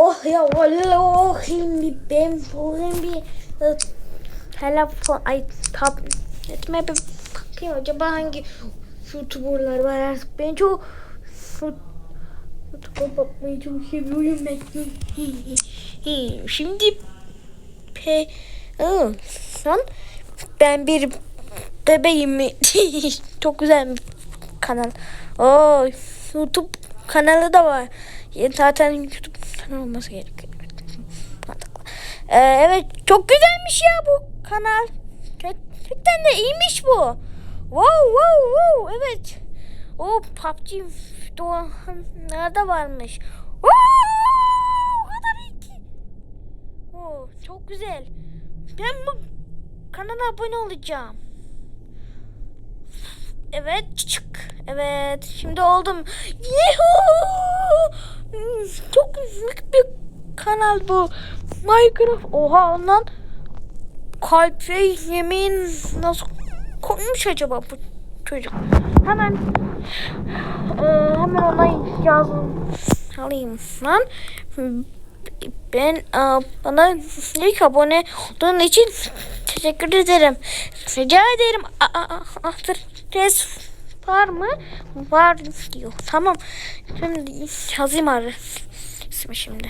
Oh ya Allah'ım bir ben bugün bir e, telefon ay tabletime bir bakayım acaba hangi youtuberlar var artık ben çok YouTube'a bakmayı çok seviyorum ben. Şimdi pe son ben bir bebeğim mi? çok güzel bir kanal. Oo, YouTube kanalı da var. Zaten YouTube kanalı olması gerekiyor. Ee, evet çok güzelmiş ya bu kanal. Gerçekten de iyiymiş bu. Wow wow wow evet. O PUBG Doğanlar'da varmış. Wow, o kadar iyi ki. Oo, çok güzel. Ben bu kanala abone olacağım. Evet çık. Evet şimdi oldum. Yuhuu! Hmm, Çok büyük bir kanal bu. Minecraft. Oha lan. Kalp ve yemin nasıl koymuş acaba bu çocuk? Hemen eee, hemen ona yazdım. Alayım lan. Ben eee, bana ilk abone olduğun için teşekkür ederim. Rica ederim. Aa, aa, adres var mı? Var diyor. Tamam. Şimdi yazayım adresimi şimdi.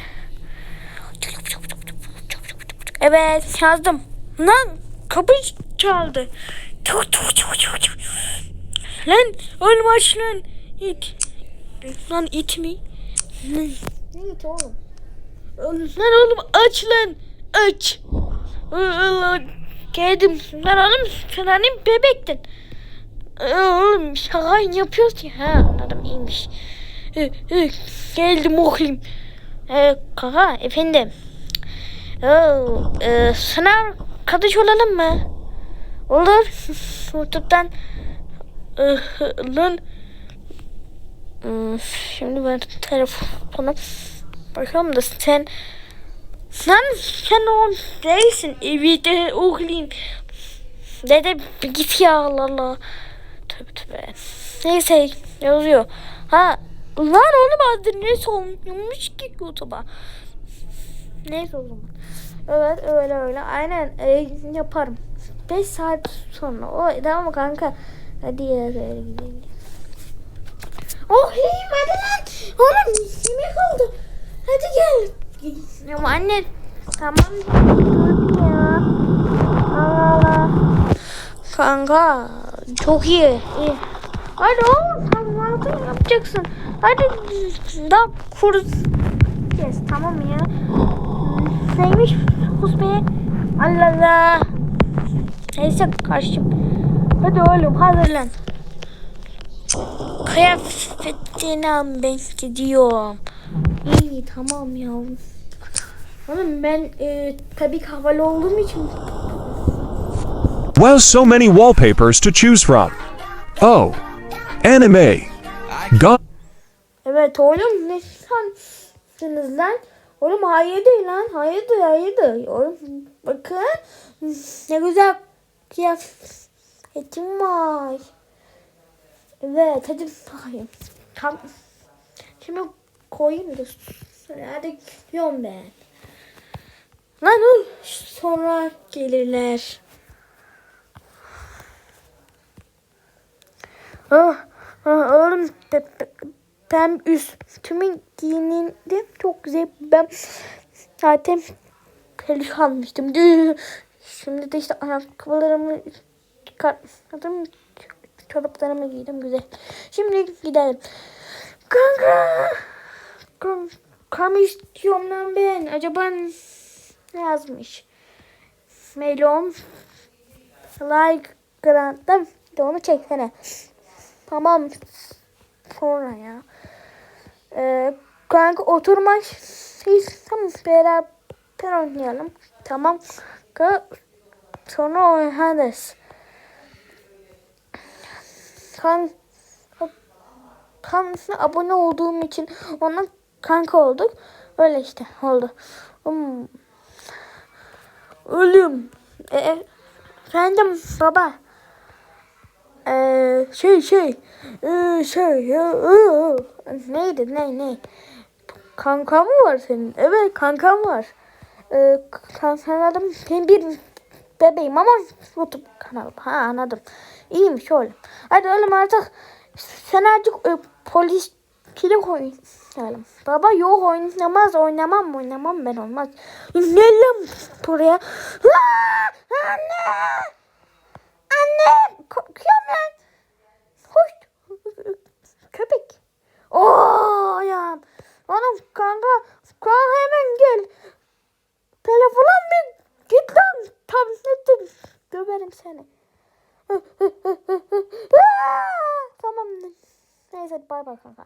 Evet yazdım. Lan kapı çaldı. Çok çok çok çok çok. Lan oğlum aç lan. İt. Lan it mi? Ne it oğlum? Lan oğlum aç lan. Aç. Allah. Geldim. Lan oğlum sen hani bebektin. Oğlum şaka yapıyoruz ya. Ha anladım iyiymiş. Hı, hı, Geldim oğlum. Ee, kaka efendim. Oo, e, sana arkadaş olalım mı? Olur. YouTube'dan e, lan Hmm, şimdi ben telefona bakıyorum da sen sen sen o değilsin evde oğlum dede git ya Allah Allah tövbe tövbe. Neyse yazıyor. Ha lan oğlum adresi olmuş ki YouTube'a. Neyse o zaman. Evet öyle öyle. Aynen e, yaparım. 5 saat sonra. O tamam kanka? Hadi ya öyle gidelim. Oh iyiyim hadi lan. Oğlum yemek oldu. Hadi gel. Ama anne. Tamam. Ya. Allah Allah. Kanka çok iyi. iyi. Hadi oğlum kahvaltı yapacaksın. Hadi daha kurs kes tamam ya. Neymiş Bey? Allah Allah. Neyse karşım. Hadi oğlum hazırlan. Kıyafetini al ben gidiyorum. İyi tamam ya. Oğlum ben e, tabii ki havalı olduğum için Well, so many wallpapers to choose from. Oh, anime. God. Evet oğlum ne sansınız lan? Oğlum hayırdır lan? Hayırdır hayırdır. Oğlum bakın ne güzel kıyafetim var. Evet hadi bakayım. Tam şimdi koyayım da hadi gidiyorum ben. Lan dur sonra gelirler. Ah, ah oğlum pe, pe, ben üstümü giyindim çok güzel ben zaten peluş almıştım. Şimdi de işte ayakkabılarımı çıkartmadım çoraplarımı giydim güzel. Şimdi gidelim. Kanka. Kam, kam istiyorum lan ben. Acaba ne yazmış? Melon. Like grant'ta de onu çeksene. Tamam. Sonra ya. Ee, kanka oturmak tamam beraber oynayalım. Tamam. Kanka, sonra oynarız. Kan kanalına abone olduğum için ona kanka olduk. Öyle işte oldu. Hmm. Ölüm. E, efendim baba. Ee, şey şey. Ee, şey. E, e, neydi ne ne? Kanka mı var senin? Evet kankam var. Ee, kanalım benim bir bebeğim ama YouTube kanalı. Ha anladım. İyiymiş oğlum. Hadi oğlum artık sen artık e, polis kilik oynayalım. Baba yok oynamaz oynamam oynamam ben olmaz. Ne lan buraya? Anne! Anne! Korkuyorum lan. Hoş. Köpek. Oo ayağım. Oğlum kanka. Kanka hemen gel. Telefonum bir git lan. Tabletim. Döverim seni. tamam. Neyse bay bay kanka.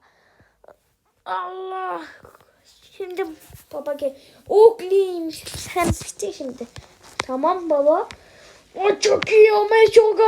Allah. Şimdi baba gel. Okleyim. Sen pişti şimdi. Tamam baba. O çok iyi ama çok